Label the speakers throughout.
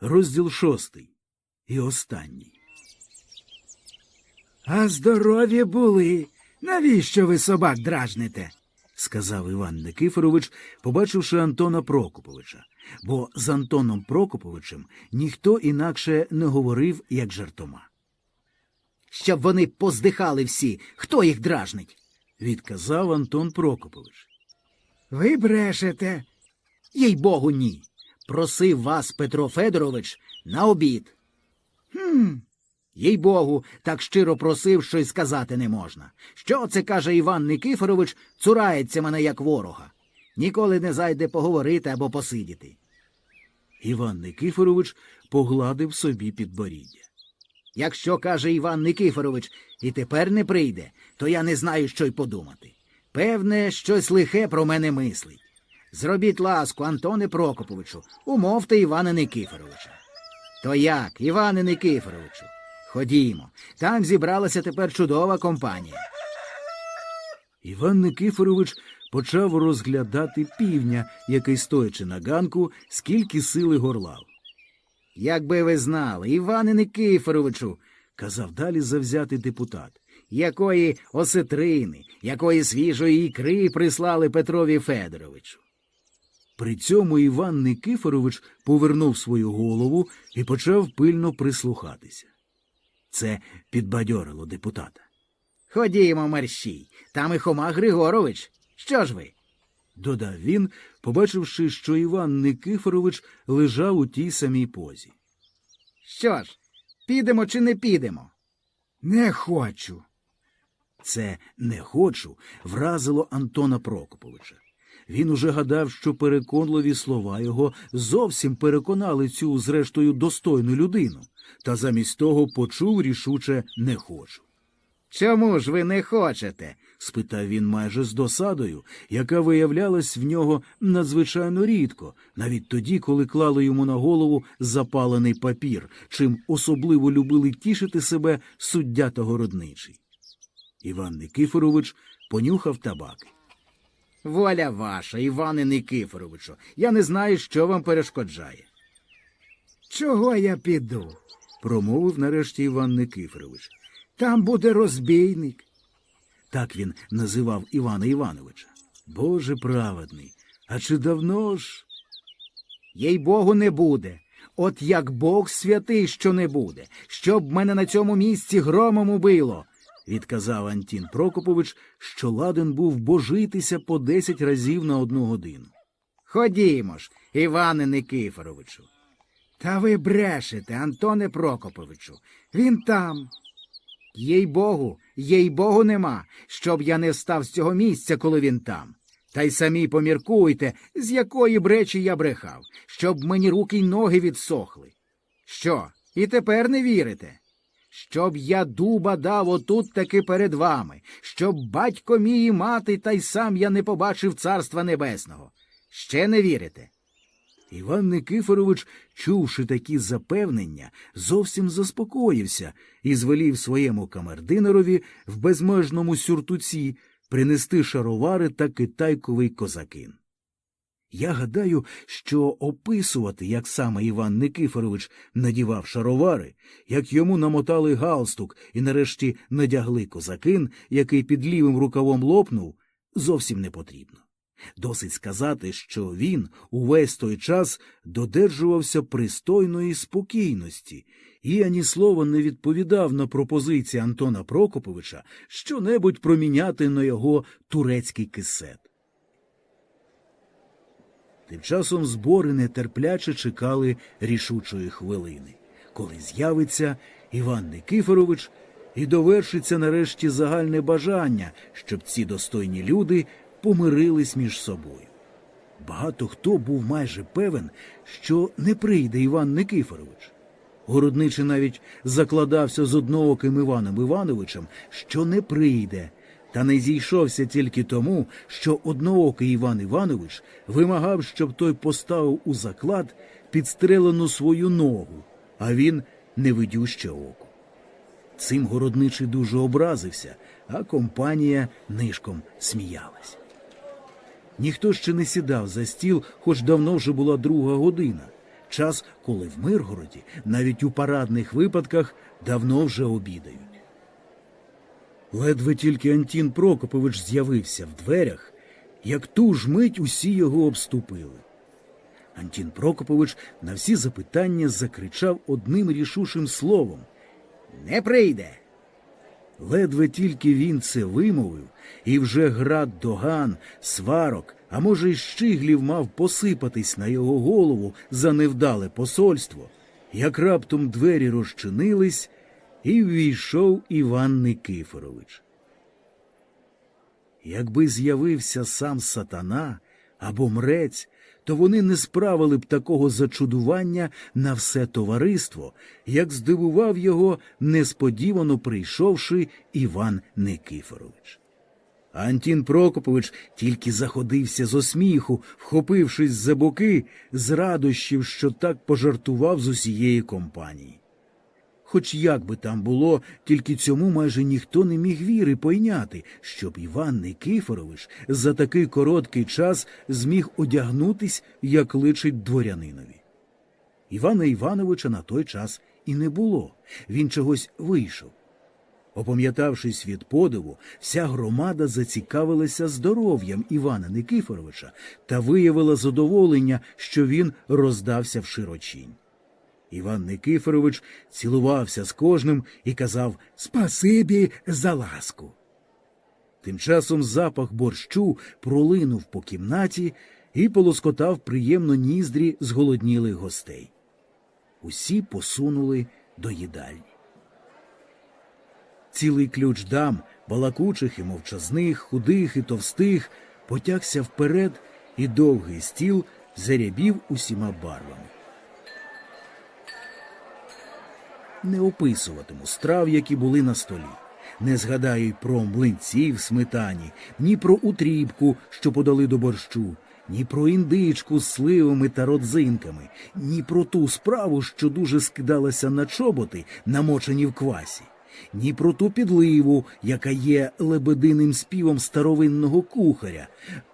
Speaker 1: Розділ шостий і останній.
Speaker 2: А здорові були. Навіщо ви собак дражните?
Speaker 1: сказав Іван Никифорович, побачивши Антона Прокоповича, бо з Антоном Прокоповичем ніхто інакше не говорив, як жартома.
Speaker 2: Щоб вони поздихали всі, хто їх дражнить?
Speaker 1: Відказав Антон Прокопович.
Speaker 2: Ви брешете. Їй богу, ні. Просив вас Петро Федорович на обід. Хм. Їй богу, так щиро просив, що й сказати не можна. Що це, каже Іван Никифорович, цурається мене як ворога. Ніколи не зайде поговорити або посидіти.
Speaker 1: Іван Никифорович погладив собі підборіддя.
Speaker 2: Якщо, каже Іван Никифорович, і тепер не прийде, то я не знаю, що й подумати. Певне, щось лихе про мене мислить. Зробіть ласку, Антоне Прокоповичу, умовте Івана Никифоровича. То як, Іване Никифоровичу? Ходімо, там зібралася тепер чудова компанія.
Speaker 1: Іван Никифорович почав розглядати півня, який, стоячи на ганку, скільки сили горлав.
Speaker 2: Якби ви знали, Іване Никифоровичу,
Speaker 1: Казав далі завзятий депутат.
Speaker 2: якої осетрини, якої свіжої ікри прислали Петрові Федоровичу.
Speaker 1: При цьому Іван Никифорович повернув свою голову і почав пильно прислухатися. Це підбадьорило депутата.
Speaker 2: Ходімо, мерщій, там і Хома Григорович. Що ж ви?
Speaker 1: Додав він, побачивши, що Іван Никифорович лежав у тій самій позі.
Speaker 2: Що ж, підемо чи не підемо? Не хочу.
Speaker 1: Це не хочу вразило Антона Прокоповича. Він уже гадав, що переконливі слова його зовсім переконали цю, зрештою, достойну людину, та замість того почув рішуче не хочу.
Speaker 2: Чому ж ви не хочете?
Speaker 1: спитав він майже з досадою, яка виявлялась в нього надзвичайно рідко, навіть тоді, коли клали йому на голову запалений папір, чим особливо любили тішити себе суддя та городничий. Іван Никифорович понюхав табаки.
Speaker 2: Воля ваша, Іване Никифоровичу. Я не знаю, що вам перешкоджає. Чого я піду?
Speaker 1: промовив нарешті Іван Никифорович.
Speaker 2: Там буде розбійник.
Speaker 1: Так він називав Івана Івановича. Боже праведний, а чи давно ж?
Speaker 2: Їй Богу не буде. От як Бог святий, що не буде, щоб мене на цьому місці громом убило.
Speaker 1: Відказав Антін Прокопович, що ладен був божитися по десять разів на одну годину.
Speaker 2: Ходімо ж, Іване Никифоровичу. Та ви брешете, Антоне Прокоповичу. Він там. Їй Богу, їй Богу нема, щоб я не встав з цього місця, коли він там. Та й самі поміркуйте, з якої бречі я брехав, щоб мені руки й ноги відсохли. Що, і тепер не вірите? Щоб я дуба дав отут таки перед вами, щоб батько мій і мати, та й сам я не побачив царства небесного. Ще не вірите?
Speaker 1: Іван Никифорович, чувши такі запевнення, зовсім заспокоївся і звелів своєму камердинерові в безмежному сюртуці принести шаровари та китайковий козакин. Я гадаю, що описувати, як саме Іван Никифорович надівав шаровари, як йому намотали галстук і нарешті надягли козакин, який під лівим рукавом лопнув, зовсім не потрібно. Досить сказати, що він увесь той час додержувався пристойної спокійності і ані слова не відповідав на пропозиції Антона Прокоповича щонебудь проміняти на його турецький кисет. Тим часом збори нетерпляче чекали рішучої хвилини, коли з'явиться Іван Никифорович і довершиться нарешті загальне бажання, щоб ці достойні люди помирились між собою. Багато хто був майже певен, що не прийде Іван Никифорович. Городничий навіть закладався з однооким Іваном Івановичем, що не прийде, та не зійшовся тільки тому, що одноокий Іван Іванович вимагав, щоб той поставив у заклад підстрелену свою ногу, а він невидюще око. Цим городничий дуже образився, а компанія нишком сміялась. Ніхто ще не сідав за стіл, хоч давно вже була друга година. час, коли в Миргороді навіть у парадних випадках давно вже обідають. Ледве тільки Антін Прокопович з'явився в дверях, як ту ж мить усі його обступили. Антін Прокопович на всі запитання закричав одним рішучим словом
Speaker 2: Не прийде.
Speaker 1: Ледве тільки він це вимовив, і вже град доган, сварок, а може, й щиглів мав посипатись на його голову за невдале посольство, як раптом двері розчинились, і ввійшов Іван Никифорович. Якби з'явився сам сатана або мрець, то вони не справили б такого зачудування на все товариство, як здивував його, несподівано прийшовши Іван Никифорович. Антін Прокопович тільки заходився з осміху, вхопившись за боки, з радощів, що так пожартував з усієї компанії. Хоч як би там було, тільки цьому майже ніхто не міг віри пойняти, щоб Іван Никифорович за такий короткий час зміг одягнутись, як личить дворянинові. Івана Івановича на той час і не було. Він чогось вийшов. Опам'ятавшись від подиву, вся громада зацікавилася здоров'ям Івана Никифоровича та виявила задоволення, що він роздався в широчінь. Іван Никифорович цілувався з кожним і казав Спасибі за ласку. Тим часом запах борщу пролинув по кімнаті і полоскотав приємно ніздрі зголоднілих гостей. Усі посунули до їдальні. Цілий ключ дам, балакучих і мовчазних, худих і товстих, потягся вперед, і довгий стіл зарябів усіма барвами. Не описуватиму страв, які були на столі. Не згадаю й про млинці в сметані, ні про утрібку, що подали до борщу, ні про індичку з сливами та родзинками, ні про ту справу, що дуже скидалася на чоботи, намочені в квасі, ні про ту підливу, яка є лебединим співом старовинного кухаря,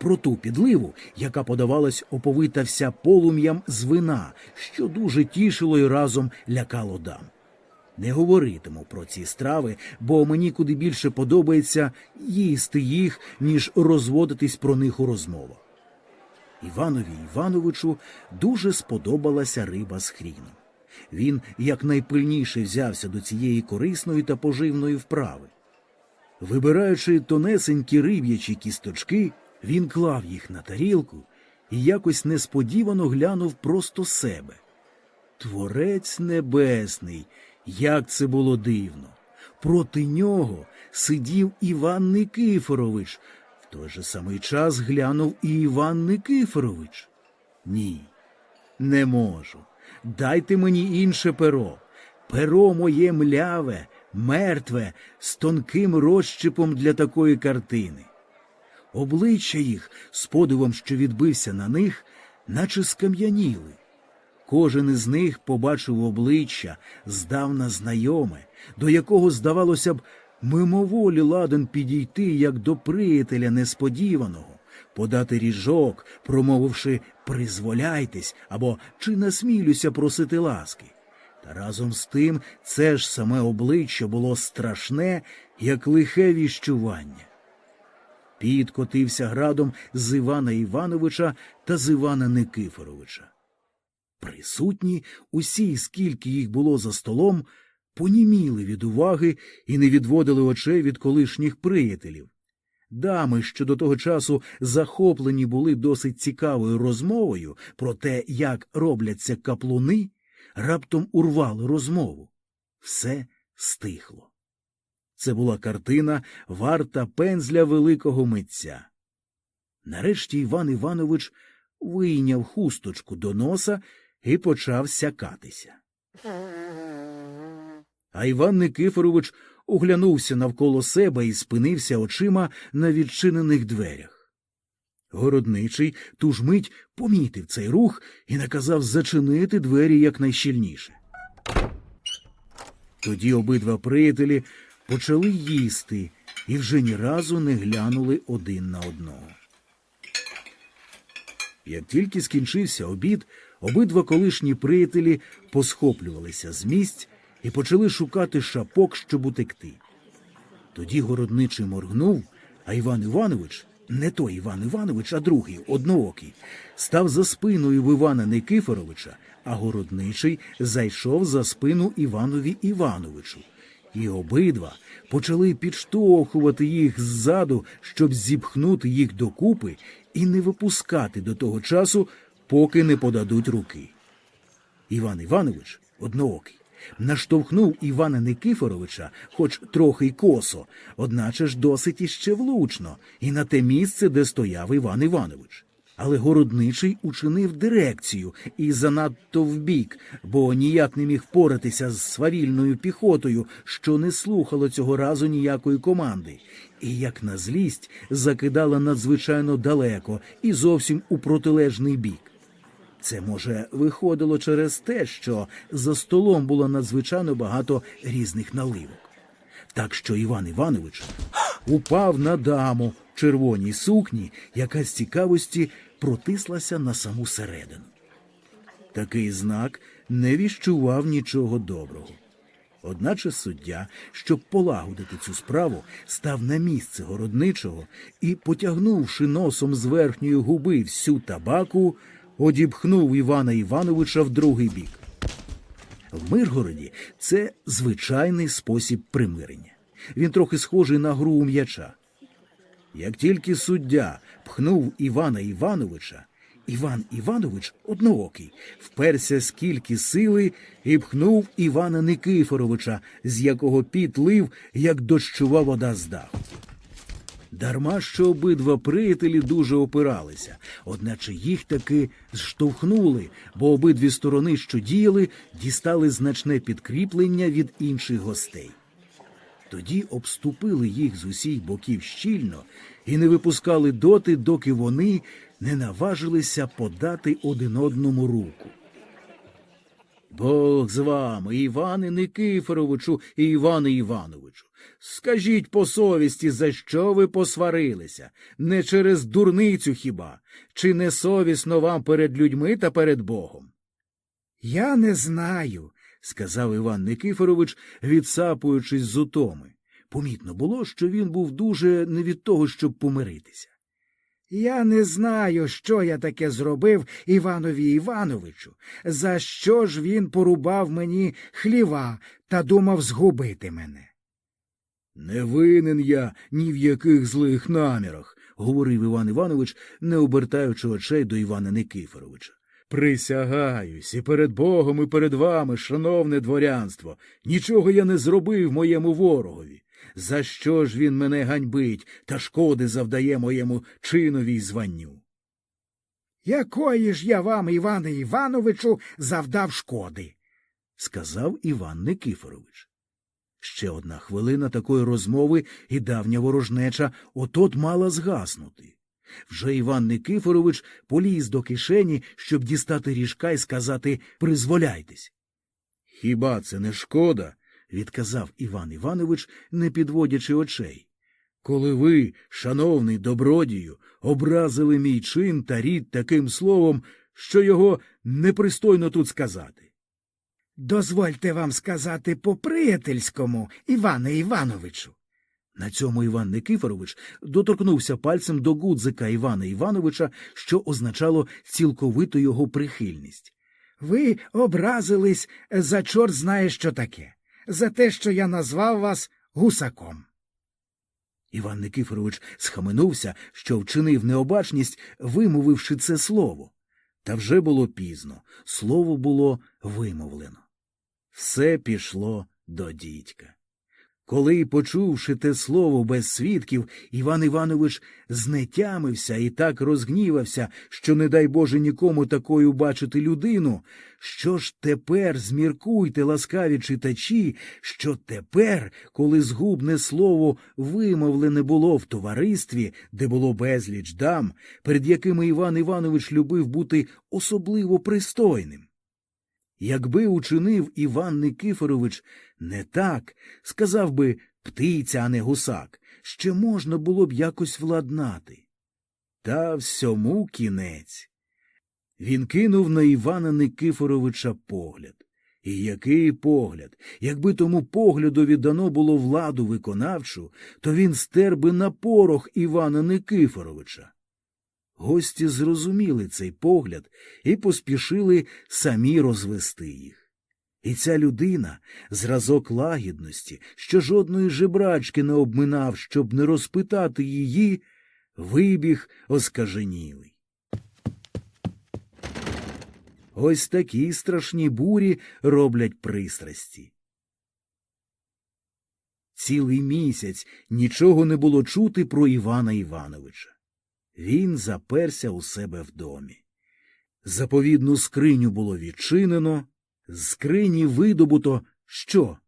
Speaker 1: про ту підливу, яка подавалась оповита вся полум'ям з вина, що дуже тішило й разом лякало дам. Не говоритиму про ці страви, бо мені куди більше подобається їсти їх, ніж розводитись про них у розмовах. Іванові Івановичу дуже сподобалася риба з хріном. Він якнайпильніше взявся до цієї корисної та поживної вправи. Вибираючи тонесенькі риб'ячі кісточки, він клав їх на тарілку і якось несподівано глянув просто себе. Творець небесний, як це було дивно. Проти нього сидів Іван Никифорович. В той же самий час глянув і Іван Никифорович. Ні, не можу. Дайте мені інше перо. Перо моє мляве, мертве, з тонким розщепом для такої картини. Обличчя їх, з подивом, що відбився на них, наче скам'яніли. Кожен із них побачив обличчя, здавна знайоме, до якого, здавалося б, мимоволі ладен підійти, як до приятеля несподіваного, подати ріжок, промовивши призволяйтесь або чи насмілюся просити ласки. Та разом з тим це ж саме обличчя було страшне, як лихе віщування. Піт котився градом з Івана Івановича та з Івана Никифоровича. Присутні, усі, скільки їх було за столом, поніміли від уваги і не відводили очей від колишніх приятелів. Дами, що до того часу захоплені були досить цікавою розмовою про те, як робляться каплуни, раптом урвали розмову. Все стихло. Це була картина варта пензля великого митця. Нарешті Іван Іванович вийняв хусточку до носа і почав сякатися. А Іван Никифорович оглянувся навколо себе і спинився очима на відчинених дверях. Городничий ту ж мить помітив цей рух і наказав зачинити двері якнайщільніше. Тоді обидва приятелі почали їсти і вже ні разу не глянули один на одного. Як тільки скінчився обід, Обидва колишні приятелі посхоплювалися з місць і почали шукати шапок, щоб утекти. Тоді городничий моргнув, а Іван Іванович, не той Іван Іванович, а другий, одноокий, став за спиною в Івана Никифоровича, а городничий зайшов за спину Іванові Івановичу. І обидва почали підштовхувати їх ззаду, щоб зіпхнути їх докупи і не випускати до того часу, поки не подадуть руки. Іван Іванович, одноокий, наштовхнув Івана Никифоровича, хоч трохи й косо, одначе ж досить іще влучно, і на те місце, де стояв Іван Іванович. Але городничий учинив дирекцію і занадто вбік, бо ніяк не міг впоратися з свавільною піхотою, що не слухало цього разу ніякої команди, і, як на злість, закидала надзвичайно далеко і зовсім у протилежний бік. Це, може, виходило через те, що за столом було надзвичайно багато різних наливок. Так що Іван Іванович упав на даму в червоній сукні, яка з цікавості протислася на саму середину. Такий знак не віщував нічого доброго. Одначе суддя, щоб полагодити цю справу, став на місце городничого і, потягнувши носом з верхньої губи всю табаку, одіпхнув Івана Івановича в другий бік. В Миргороді це звичайний спосіб примирення. Він трохи схожий на гру у м'яча. Як тільки суддя пхнув Івана Івановича, Іван Іванович одноокий вперся скільки сили і пхнув Івана Никифоровича, з якого піт лив, як дощова вода з даху. Дарма що обидва приятелі дуже опиралися, одначе їх таки зштовхнули, бо обидві сторони, що діяли, дістали значне підкріплення від інших гостей. Тоді обступили їх з усіх боків щільно і не випускали доти, доки вони не наважилися подати один одному руку. Бог з вами, Іване Никифоровичу і Іване Івановичу. Скажіть по совісті, за що ви посварилися? Не через дурницю хіба? Чи не совісно вам перед людьми та перед Богом?
Speaker 2: Я не знаю.
Speaker 1: сказав Іван Никифорович, відсапуючись з утоми. Помітно було, що він був дуже не від того, щоб помиритися.
Speaker 2: Я не знаю, що я таке зробив Іванові Івановичу, за що ж він порубав мені хліва та думав згубити мене.
Speaker 1: Не винен я ні в яких злих намірах, говорив Іван Іванович, не обертаючи очей до Івана Никифоровича. Присягаюсь і перед Богом, і перед вами, шановне дворянство, нічого я не зробив моєму ворогові. За що ж він мене ганьбить та шкоди завдає моєму чинові й званню?
Speaker 2: Якої ж я вам, Іване Івановичу, завдав шкоди?
Speaker 1: сказав Іван Никифорович. Ще одна хвилина такої розмови, і давня ворожнеча отот мала згаснути. Вже Іван Никифорович поліз до кишені, щоб дістати ріжка і сказати призволяйтесь. Хіба це не шкода? Відказав Іван Іванович, не підводячи очей. Коли ви, шановний добродію, образили мій чин та рід таким словом, що його непристойно тут сказати.
Speaker 2: Дозвольте вам сказати по-приятельському, Іване Івановичу.
Speaker 1: На цьому Іван Никифорович доторкнувся пальцем до гудзика Івана Івановича, що означало цілковиту його прихильність.
Speaker 2: Ви образились за чорт знає що таке, за те, що я назвав вас гусаком.
Speaker 1: Іван Никифорович схаменувся, що вчинив необачність, вимовивши це слово. Та вже було пізно, слово було вимовлено. Все пішло до дідька. Коли, почувши те слово без свідків, Іван Іванович знетямився і так розгнівався, що, не дай Боже, нікому такою бачити людину. Що ж тепер зміркуйте, ласкаві читачі, що тепер, коли згубне слово вимовлене було в товаристві, де було безліч дам, перед якими Іван Іванович любив бути особливо пристойним. Якби учинив Іван Никифорович не так, сказав би птиця, а не гусак, ще можна було б якось владнати. Та всьому кінець. Він кинув на Івана Никифоровича погляд. І який погляд? Якби тому поглядові дано було владу виконавчу, то він стер би на порох Івана Никифоровича. Гості зрозуміли цей погляд і поспішили самі розвести їх. І ця людина, зразок лагідності, що жодної жебрачки не обминав, щоб не розпитати її, вибіг оскаженілий. Ось такі страшні бурі роблять пристрасті. Цілий місяць нічого не було чути про Івана Івановича. Він заперся у себе в домі. Заповідну скриню було відчинено, з скрині видобуто що?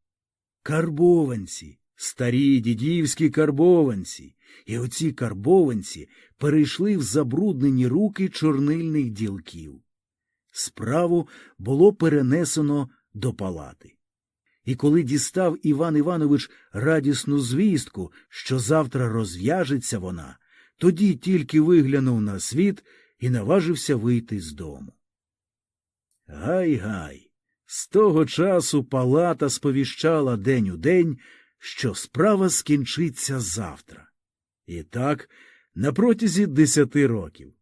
Speaker 1: Карбованці, старі дідівські карбованці. І оці карбованці перейшли в забруднені руки чорнильних ділків. Справу було перенесено до палати. І коли дістав Іван Іванович радісну звістку, що завтра розв'яжеться вона, тоді тільки виглянув на світ і наважився вийти з дому. Гай-гай, з того часу палата сповіщала день у день, що справа скінчиться завтра. І так на протязі десяти років.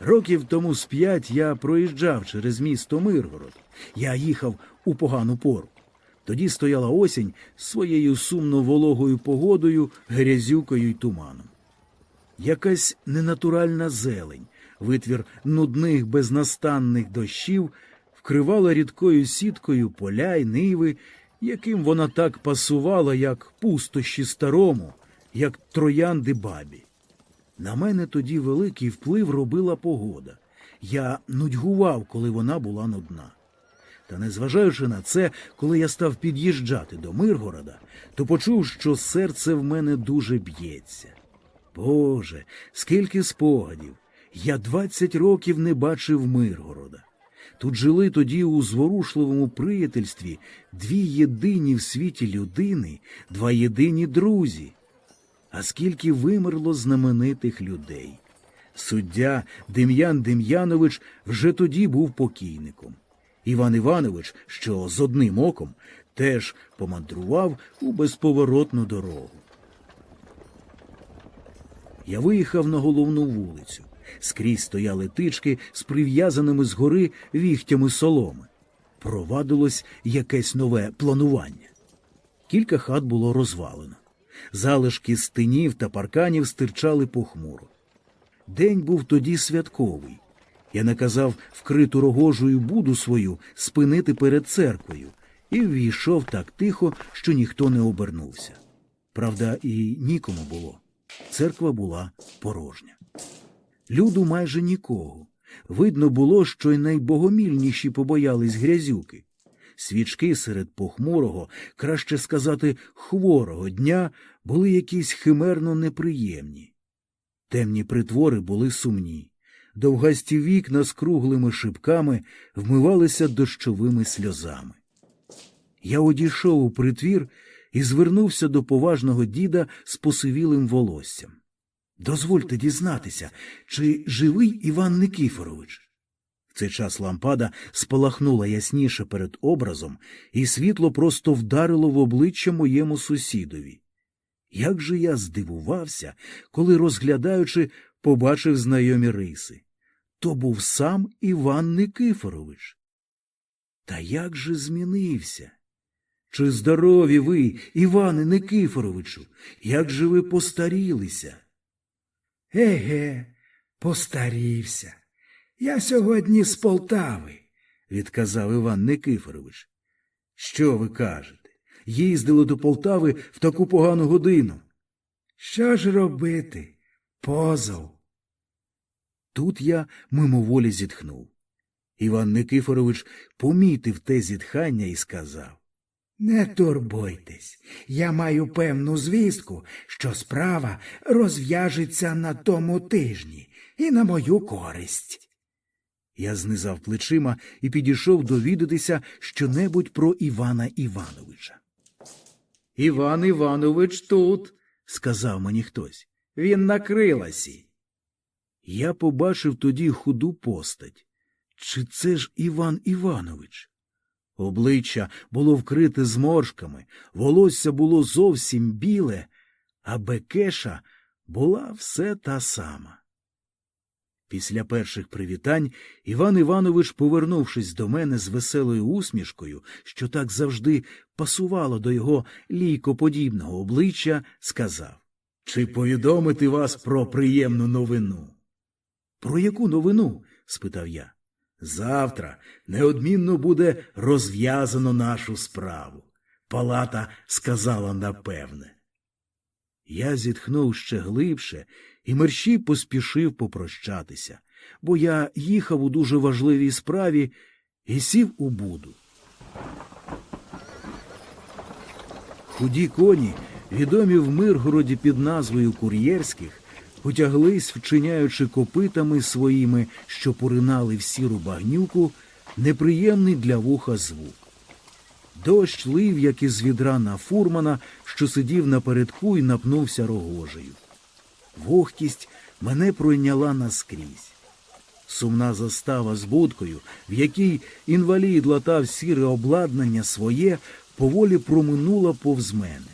Speaker 1: Років тому з п'ять я проїжджав через місто Миргород. Я їхав у погану пору. Тоді стояла осінь з своєю сумно вологою погодою, грязюкою й туманом. Якась ненатуральна зелень, витвір нудних безнастанних дощів, вкривала рідкою сіткою поля й ниви, яким вона так пасувала, як пустощі старому, як троянди бабі. На мене тоді великий вплив робила погода. Я нудьгував, коли вона була нудна. Та незважаючи на це, коли я став під'їжджати до Миргорода, то почув, що серце в мене дуже б'ється. Боже, скільки спогадів! Я двадцять років не бачив Миргорода. Тут жили тоді у зворушливому приятельстві дві єдині в світі людини, два єдині друзі. А скільки вимерло знаменитих людей. Суддя Дем'ян Дем'янович вже тоді був покійником. Іван Іванович, що з одним оком, теж помандрував у безповоротну дорогу. Я виїхав на головну вулицю. Скрізь стояли тички з прив'язаними згори віхтями соломи. Провадилось якесь нове планування. Кілька хат було розвалено. Залишки стинів та парканів стирчали похмуро. День був тоді святковий. Я наказав вкриту рогожою буду свою спинити перед церквою і ввійшов так тихо, що ніхто не обернувся. Правда, і нікому було. Церква була порожня. Люду майже нікого. Видно було, що й найбогомільніші побоялись грязюки. Свічки серед похмурого, краще сказати, хворого дня були якісь химерно неприємні. Темні притвори були сумні. Довгасті вікна з круглими шибками вмивалися дощовими сльозами. Я одійшов у притвір і звернувся до поважного діда з посивілим волоссям. Дозвольте дізнатися, чи живий Іван Никифорович? В цей час лампада спалахнула ясніше перед образом, і світло просто вдарило в обличчя моєму сусідові. Як же я здивувався, коли, розглядаючи, побачив знайомі риси. То був сам Іван Никифорович. Та як же змінився? Чи здорові ви, Іване Никифоровичу, як же ви постарілися?
Speaker 2: Еге, постарівся. Я сьогодні з Полтави.
Speaker 1: відказав Іван Никифорович. Що ви кажете? Їздили до Полтави в таку погану годину.
Speaker 2: Що ж робити? Позов.
Speaker 1: Тут я мимоволі зітхнув. Іван Никифорович помітив те зітхання і сказав.
Speaker 2: Не турбуйтесь, я маю певну звістку, що справа розв'яжеться на тому тижні і на мою користь.
Speaker 1: Я знизав плечима і підійшов довідатися щонебудь про Івана Івановича. Іван Іванович тут, сказав мені хтось.
Speaker 2: Він на криласі.
Speaker 1: Я побачив тоді худу постать. Чи це ж Іван Іванович? Обличчя було вкрите зморшками, волосся було зовсім біле, а Бекеша була все та сама. Після перших привітань Іван Іванович, повернувшись до мене з веселою усмішкою, що так завжди пасувало до його лійкоподібного обличчя, сказав Чи повідомити вас про приємну новину? Про яку новину? спитав я. Завтра неодмінно буде розв'язано нашу справу. Палата сказала напевне. Я зітхнув ще глибше і мерщій поспішив попрощатися, бо я їхав у дуже важливій справі і сів у буду. Худі коні, відомі в Миргороді під назвою кур'єрських, потяглись, вчиняючи копитами своїми, що поринали в сіру багнюку, неприємний для вуха звук. Дощ лив, як із відра на фурмана, що сидів напередку і напнувся рогожею. Вогкість мене пройняла наскрізь. Сумна застава з будкою, в якій інвалід латав сіре обладнання своє, поволі проминула повз мене.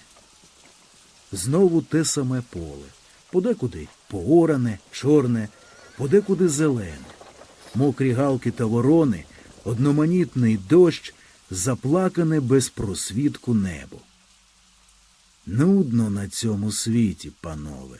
Speaker 1: Знову те саме поле, подекуди пооране, чорне, подекуди зелене, мокрі галки та ворони, одноманітний дощ, заплакане без просвітку небо. Нудно на цьому світі, панове.